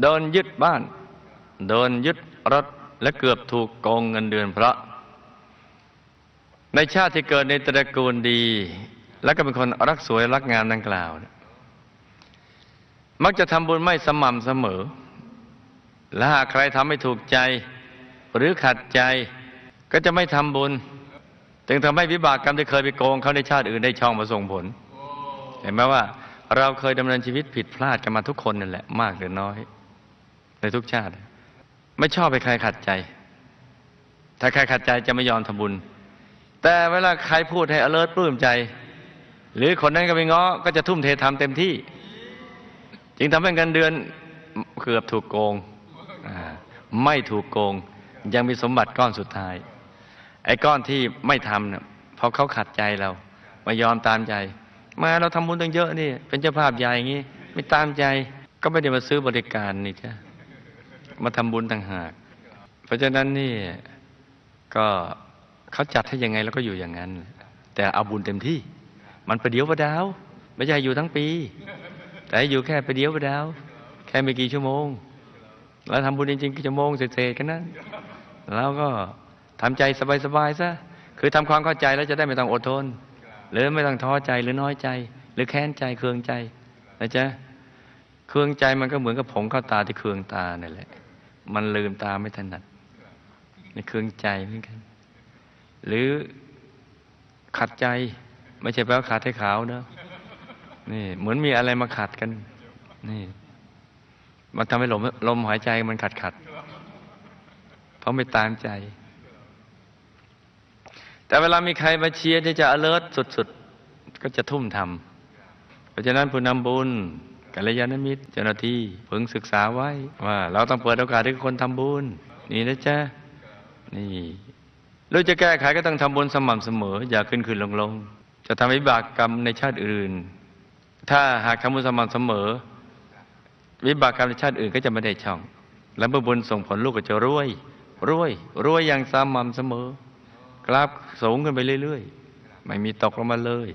โดนยึดบ้านโดนยึดรถและเกือบถูกโกงเงินเดือนพระ ในชาติที่เกิดในตระกูลดี และก็เป็นคนรักสวยรักงามดังกล่าว มักจะทำบุญไม่สม่ำเสมอ และหากใครทำไม่ถูกใจ หรือขัดใจก็จะไม่ทำบุญจึงทำให้วิบากกรรมที่เคยไปโกงเขาในชาติอื่นได้ช่องมาส่งผล เห็นไหมว่า เราเคยดำเนินชีวิตผิดพลาดกันมาทุกคนนั่นแหละมากหรือน้อย ในทุกชาติ ไม่ชอบไปใครขัดใจ ถ้าใครขัดใจจะไม่ยอมทำบุญ แต่เวลาใครพูดให้อเลิศปลื้มใจ หรือคนนั้นก็ไปง้อก็จะทุ่มเททำเต็มที่ จึงทำให้เงินเดือนเกือบถูกโกง ไม่ถูกโกง ยังมีสมบัติก้อนสุดท้าย ไอ้ก้อนที่ไม่ทำเนี่ยเพราะเขาขัดใจเราไม่ยอมตามใจ มาเราทำบุญตั้งเยอะนี่ เป็นเจ้าภาพใหญ่อย่างนี้ ไม่ตามใจก็ไม่ได้มาซื้อบริการนี่จ้ะ มาทำบุญต่างหาก เพราะฉะนั้นนี่ก็เขาจัดให้ยังไงเราก็อยู่อย่างนั้น แต่เอาบุญเต็มที่ มันประเดี๋ยวประดาว ไม่ใช่อยู่ทั้งปี แต่อยู่แค่ประเดี๋ยวประดาว แค่ไม่กี่ชั่วโมง แล้วทำบุญจริงๆกี่ชั่วโมงเศษๆกันนะแล้วก็ทำใจสบายๆซะคือทำความเข้าใจแล้วจะได้ไม่ต้องอดทน หรือไม่ต้องท้อใจหรือน้อยใจ หรือแค้นใจเคืองใจนะจ๊ะ เคืองใจมันก็เหมือนกับผงเข้าตาที่เคืองตาเนี่ยแหละ มันลืมตาไม่ถนัดในเคืองใจเหมือนกัน หรือขัดใจ ไม่ใช่แปลว่าขัดให้ขาวเนะนี่เหมือนมีอะไรมาขัดกัน นี่ มันทำให้ลมลมหายใจมันขัดขัดเพราะไม่ตามใจ แต่เวลามีใครมาเชียร์ที่จะ alert สุด ๆ ก็จะทุ่มทำเพราะฉะนั้นผู้นำบุญ กัลยาณมิตร เจ้าหน้าที่พึงศึกษาไว้ว่า เราต้องเปิดโอกาสให้คนทำบุญ นี่นะจ๊ะนี่เราจะแก้ไขก็ต้องทำบุญสม่ำเสมอ อย่าขึ้นขึ้นลงลงจะทำให้บากกรรมในชาติอื่น ถ้าหากทำบุญสม่ำเสมอ วิบากกรรมในชาติอื่นก็จะไม่ได้ช่อง และเมื่อบุญส่งผลลูกก็จะรวยรวยรวยอย่างสม่ำเสมอกราฟสูงขึ้นไปเรื่อย ๆ ไม่มีตกลงมาเลย